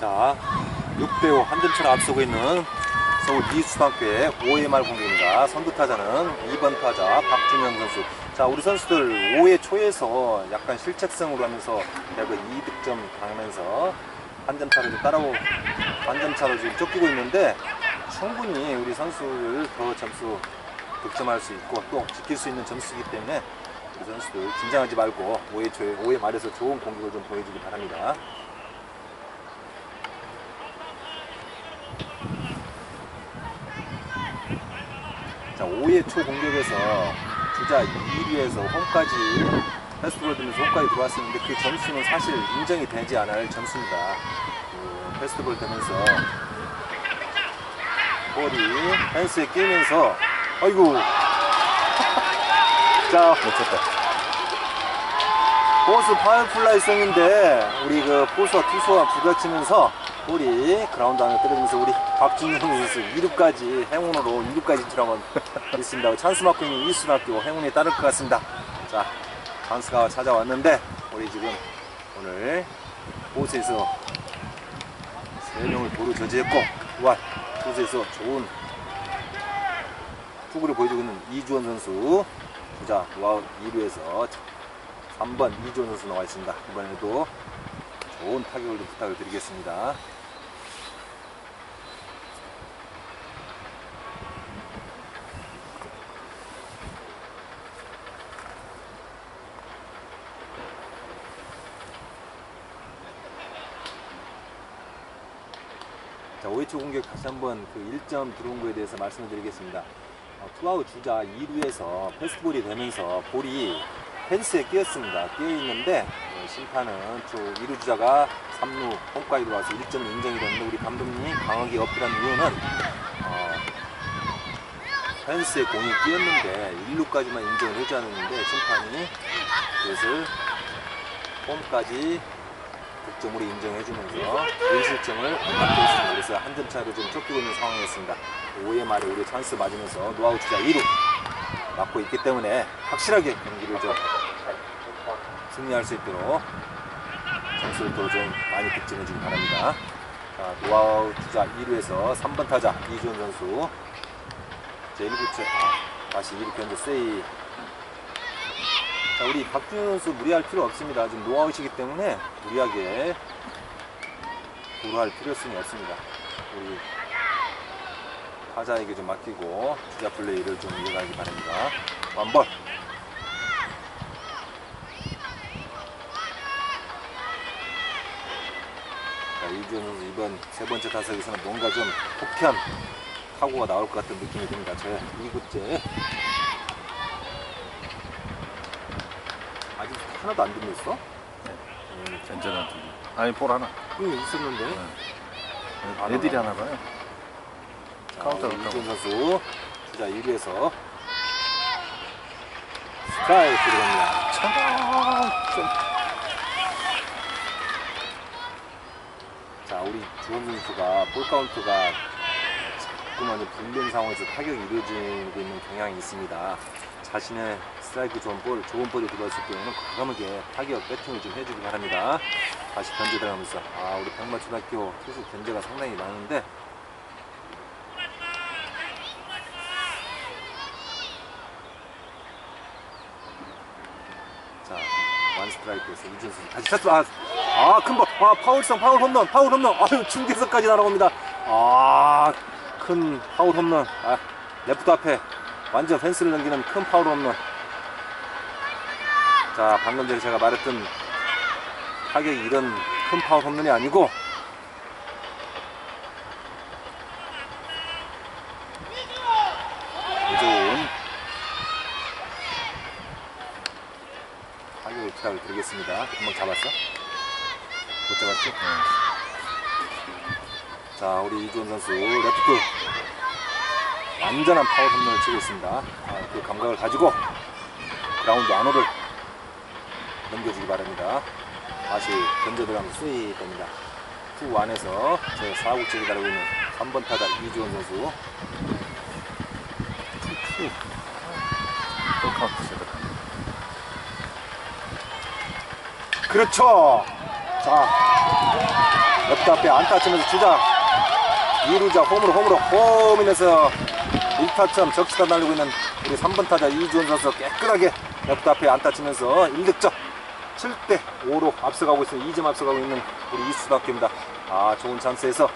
자, 6대5 한 점 차로 앞서고 있는 서울 이수학교의 5회말 공격입니다. 선두 타자는 2번 타자 박준영 선수. 자, 우리 선수들 5회 초에서 약간 실책성으로 하면서 대구 2득점 당하면서 한 점 차로 좀 따라오, 한 점 차로 지금 쫓기고 있는데 충분히 우리 선수를 더 점수 득점할 수 있고 또 지킬 수 있는 점수이기 때문에 우리 선수들 긴장하지 말고 5회 초에 5회 말에서 좋은 공격을 좀 보여주기 바랍니다. 자, 5회 초 공격에서 주자 2루에서 홈까지 패스트볼 되면서 홈까지 들어왔었는데 그 점수는 사실 인정이 되지 않을 점수입니다. 그 패스트볼 되면서 볼이 펜스에 끼면서 아이고 자 놓쳤다. 포수 파울 플라이 성인데 우리 그 포수와 투수와 부딪히면서 볼이 그라운드 안에 떨어지면서 우리 박준영 선수 2루까지 행운으로 2루까지 들어간 있습니다. 찬스 맞고 있는 이수학교 행운이 따를 것 같습니다. 자 찬스가 찾아왔는데 우리 지금 오늘 포수에서 3명을 도루 저지했고 또한 포수에서 좋은 투구를 보여주고 있는 이주원 선수 주자 와우 2루에서 3번 이주원 선수 나와 있습니다. 이번에도 좋은 타격을 좀 부탁을 드리겠습니다. 자, 5회초 공격 다시 한번 그 1점 들어온 거에 대해서 말씀을 드리겠습니다. 어, 투아웃 주자 2루에서 패스트볼이 되면서 볼이 펜스에 끼었습니다. 끼어 있는데 어, 심판은 저 2루 주자가 3루 홈까지 들어와서 1점을 인정이 됐는데 우리 감독님이 강하게 어필한 이유는 어, 펜스에 공이 끼었는데 1루까지만 인정을 해줘야 하는데 심판이 그것을 홈까지 득점으로 인정해주면서 1실점을 맡겼습니다. 그래서 한 점 차로 좀 쫓기고 있는 상황이었습니다. 5회 말에 우리 찬스 맞으면서 노아웃 주자 2루 맞고 있기 때문에 확실하게 경기를 좀 승리할 수 있도록 점수를 더좀 많이 득점해 주기 바랍니다. 자, 노아웃 주자 2루에서 3번 타자 이주원 선수 제 1구째 아, 다시 2루 견제 세이 자, 우리 박준현 선수 무리할 필요 없습니다. 지금 노아웃이기 때문에 무리하게 도루할 필요성이 없습니다. 우리 타자에게 좀 맡기고 주자 플레이를 좀 이어가기 바랍니다. 자, 이주현 선수 이번 세 번째 타석에서는 뭔가 좀 폭현 타구가 나올 것 같은 느낌이 듭니다. 제 2구째. 아직 하나도 안 들렸어? 음, 전전한 두 개. 아니 볼 하나. 응, 있었는데. 안 애들이 하나. 봐요. 타고. 이준 선수 주자 1루에서 스트라이크 들어갑니다. 참, 좀. 자, 우리 주원 선수가 볼 카운트가 자꾸만 불리는 상황에서 타격이 이루어지고 있는 경향이 있습니다. 자신의 스트라이크 좋은 볼, 좋은 볼이 들어왔을 경우는 과감하게 타격 배팅을 좀 해주기 바랍니다. 다시 견제 들어가면서. 아 우리 백마초등학교 투수 견제가 상당히 많은데. 자, 원 스트라이크에서 이준 선수. 다시 차트 아, 아, 아, 파울성, 파울 홈런, 파울 홈런, 아유, 중계석까지 날아옵니다. 아, 큰 파울 홈런, 아, 레프트 앞에 완전 펜스를 넘기는 큰 파울 홈런. 자, 방금 전에 제가 말했던 타격이 이런 큰 파울 홈런이 아니고 좋은 타격을 부탁을 드리겠습니다. 금방 잡았어? 못 잡았지? 자, 우리 이주원 선수 레프트 완전한 파워 홈런을 치고 있습니다. 아, 그 감각을 가지고 그라운드 안으로를 넘겨주기 바랍니다. 다시 던져 들어가면 스윙 됩니다. 투 안에서 제 4구째 기다리고 있는 3번 타자 이주원 선수. 그렇죠. 자, 레프트 앞에 안타 치면서 주자 2루자 홈으로 홈으로 홈이면서 1타점 적시타 날리고 있는 우리 3번 타자 이주원 선수 깨끗하게 레프트 앞에 안타 치면서 1득점 7대 5로 앞서가고 있습니다. 2점 앞서가고 있는 우리 이수학교입니다. 아 좋은 찬스에서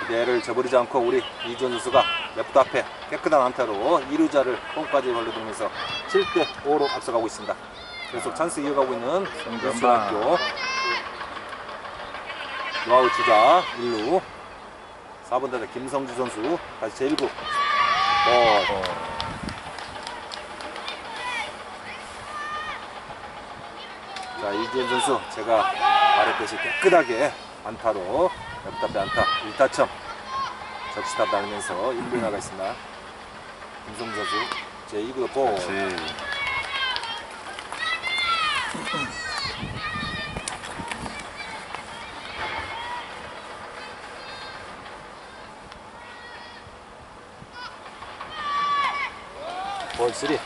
기대를 저버리지 않고 우리 이주원 선수가 레프트 앞에 깨끗한 안타로 2루자를 홈까지 걸려들면서 7대 5로 앞서가고 있습니다. 계속 찬스 이어가고 있는 이수학교 노아웃 주자 1루 4번 타자 김성주 선수 다시 제1구 어, 어, 자 이주현 선수 제가 말했듯이 깨끗하게 안타로 옆답에 안타 1타점 적시타 달면서 1루에 나가 있습니다. 김성주 선수 제2구 볼 3.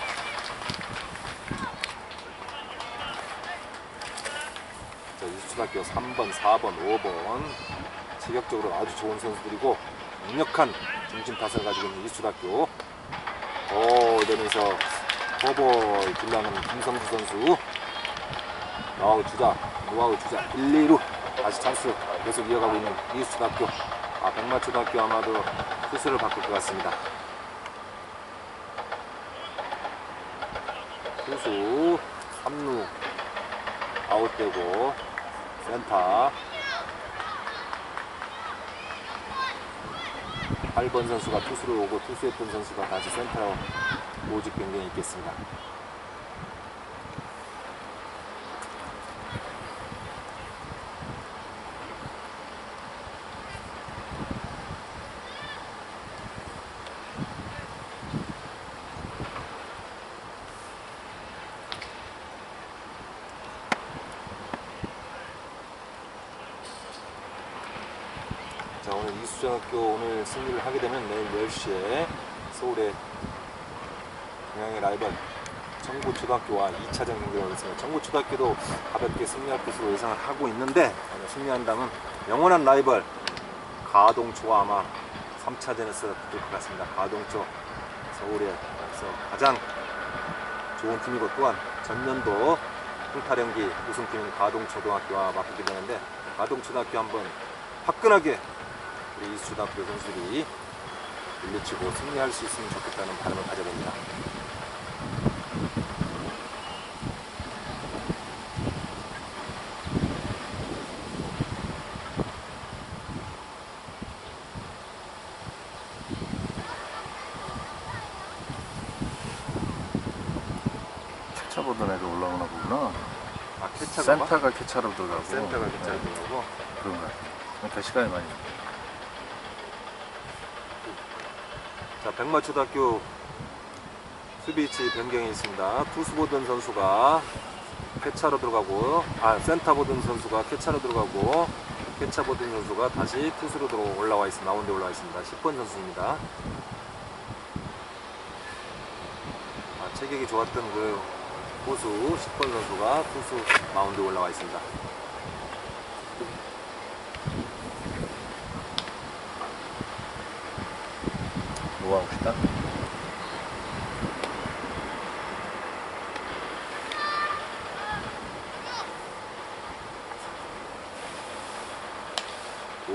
자, 이수초등학교 3번, 4번, 5번. 체격적으로 아주 좋은 선수들이고 강력한 중심 타선을 가지고 있는 이수초등학교. 오 이러면서 버볼 길러는 김성주 선수. 노아웃 주자 노아웃 주자. 1, 2루 다시 찬스 계속 이어가고 있는 이수초등학교. 아 백마초등학교 아마도 투수를 바꿀 것 같습니다 투수 3루 아웃되고 센터 8번 선수가 투수로 오고 투수했던 선수가 다시 센터로 모집 변경이 있겠습니다. 이수중학교 오늘 승리를 하게 되면 내일 10시에 서울의 동양의 라이벌 청구초등학교와 2차전 경기를 하겠습니다. 청구초등학교도 가볍게 승리할 것으로 예상을 하고 있는데 승리한다면 영원한 라이벌 가동초와 아마 3차전에서 붙을 것 같습니다. 가동초 서울에서 가장 좋은 팀이고 또한 전년도 풍타령기 우승팀인 가동초등학교와 맞붙게 되는데 가동초등학교 한번 화끈하게 우리 이수초등학교 선수들이 물리치고 승리할 수 있으면 좋겠다는 바람을 가져봅니다. 캐차 보던 애가 올라오나 보구나. 아, 캐차가 센터가 캐차로 들어가고. 센터가 캐차가 네, 들어가고 그런 거 같아요. 그러니까 시간이 많이. 백마초등학교 수비치 변경이 있습니다. 투수 보던 선수가 캐차로 들어가고 아 센터 보던 선수가 캐차로 들어가고 캐차 보던 선수가 다시 투수로 들어 올라와 있습니다. 마운드에 올라와 있습니다. 10번 선수입니다. 아, 체격이 좋았던 그 포수 10번 선수가 투수 마운드에 올라와 있습니다.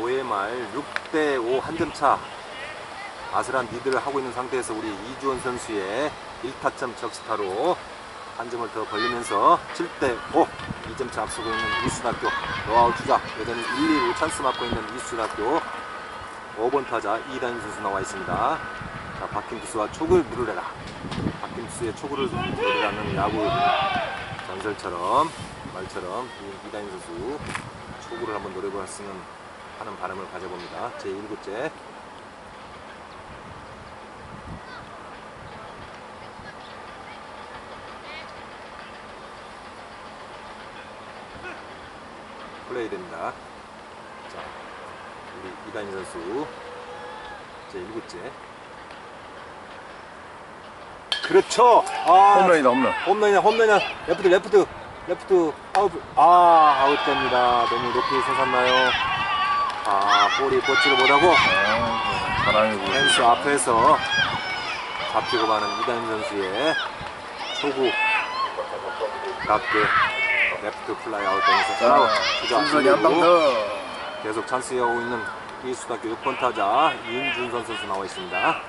오회말 6대5 한 점 차. 아슬한 리드를 하고 있는 상태에서 우리 이주원 선수의 1타점 적시타로 한 점을 더 벌리면서 7대5 2점 차 앞서고 있는 이수학교. 노아웃 주자. 여전히 1, 2루 찬스 맞고 있는 이수학교. 5번 타자 이단 선수 나와 있습니다. 자 박힌 투수와 촉을 누르래라. 박힌 투수의 촉을 누르라는 야구 전설처럼 말처럼 이 이단 선수 촉구를 한번 노려봤으면 하는 바람을 가져봅니다. 제 1구째 플레이 됩니다. 자, 우리 이단희 선수 제 1구째 그렇죠. 아, 홈런이다, 홈런. 홈런이야 홈런이야 레프트 레프트 레프트 아웃 아 아웃됩니다 너무 높이 솟았나요 볼이 뻗지를 못하고 아, 바람이. 펜스 앞에서 잡히고 가는 이단 선수의 초구 가깝게 레프트 플라이 아웃되면서 한방 더. 계속 찬스하고 있는 이수학교 6번 타자 윤준선 선수 나와 있습니다.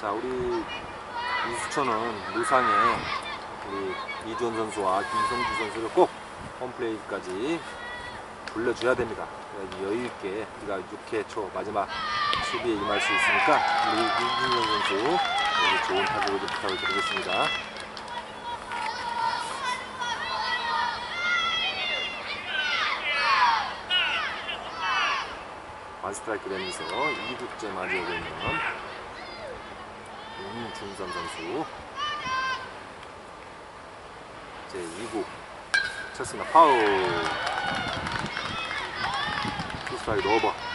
자 우리 이수천은 무상에 우리 이주원 선수와 김성주 선수를 꼭 홈플레이까지 불러줘야 됩니다. 여유 있게 우리가 6회 초 마지막 수비에 임할 수 있으니까 우리 이준선 선수 좋은 타격을 좀 부탁을 드리겠습니다. 완스트라이크 되면서 2구째 맞이하고 있는 윤준선 선수 제 2구 쳤습니다 파울 투스트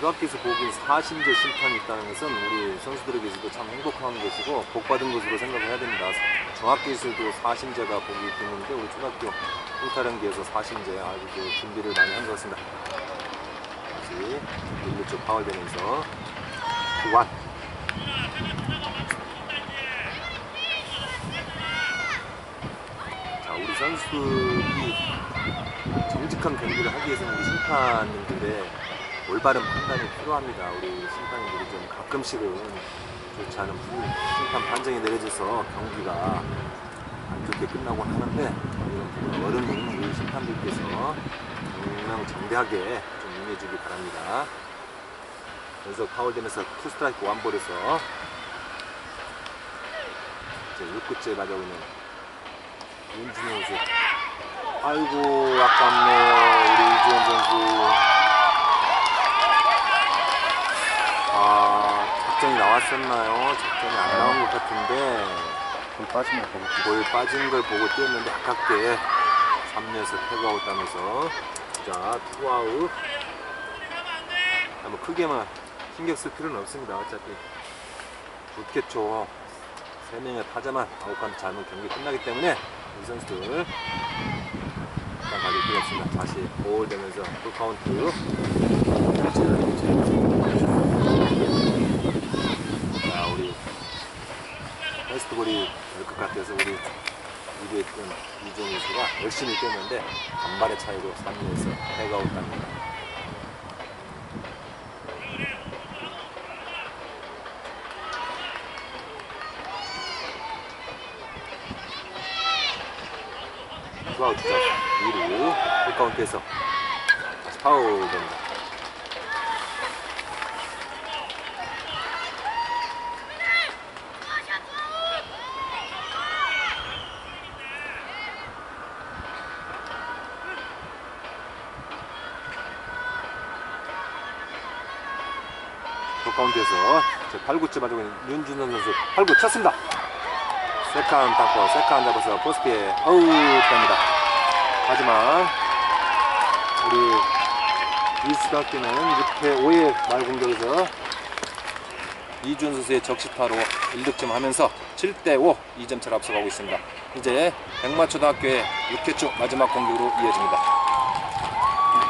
지각기에서 보기 사심제 심판이 있다는 것은 우리 선수들에게서도 참 행복한 것이고 복받은 것으로 생각을 해야 됩니다. 중학교에서도 사심제가 보기 있는데 우리 초등학교 일타령기에서 사심제 아주 그 준비를 많이 한 것 같습니다. 다시 일루 쪽 파울되면서 투원 자 우리 선수들이 정직한 경기를 하기 위해서는 우리 심판님들의 올바른 판단이 필요합니다. 우리 심판님들이 좀 가끔씩은 좋지 않은 분- 심판 판정이 내려져서 경기가 안 좋게 끝나곤 하는데 어른은 우리 심판들께서 분명 정대하게 좀 임해주기 바랍니다. 연속 파울되면서 투 스트라이크 원볼에서 이제 6구째 맞아오고 있는 윤준호 선수 아이고 아깝네 나왔었나요? 작전이 안 나온 것 같은데. 좀 빠지면 보고. 볼 빠진 걸 보고 뛰었는데 아깝게 3루에서 태그아웃 하면서. 자 투아웃. 아, 뭐 크게만 신경 쓸 필요는 없습니다. 어차피 좋겠죠. 3명의 타자만 아웃카운트 잘못 경기 끝나기 때문에 이 선수들 일단 가질 필요 없습니다. 다시 볼 되면서 풀카운트 자 우리 페스트볼이 될것 같아서 우리 리그에 있던 이종우 선수가 열심히 뛰었는데 간발의 차이로 3루에서 태그아웃 당합니다. 투아웃 주자 2루 풀카운트에서 다시 파울 됩니다 풀카운트에서 제 8구째 맞고 있는 윤준선 선수 8구 쳤습니다 세컨 닦고 세컨 잡아서 포스트에 어우 됩니다 하지만 우리 이수학교는 6회 5회 말 공격에서 이준 선수의 적시타로 1득점 하면서 7대5 2점 차로 앞서가고 있습니다. 이제 백마초등학교의 6회 초 마지막 공격으로 이어집니다.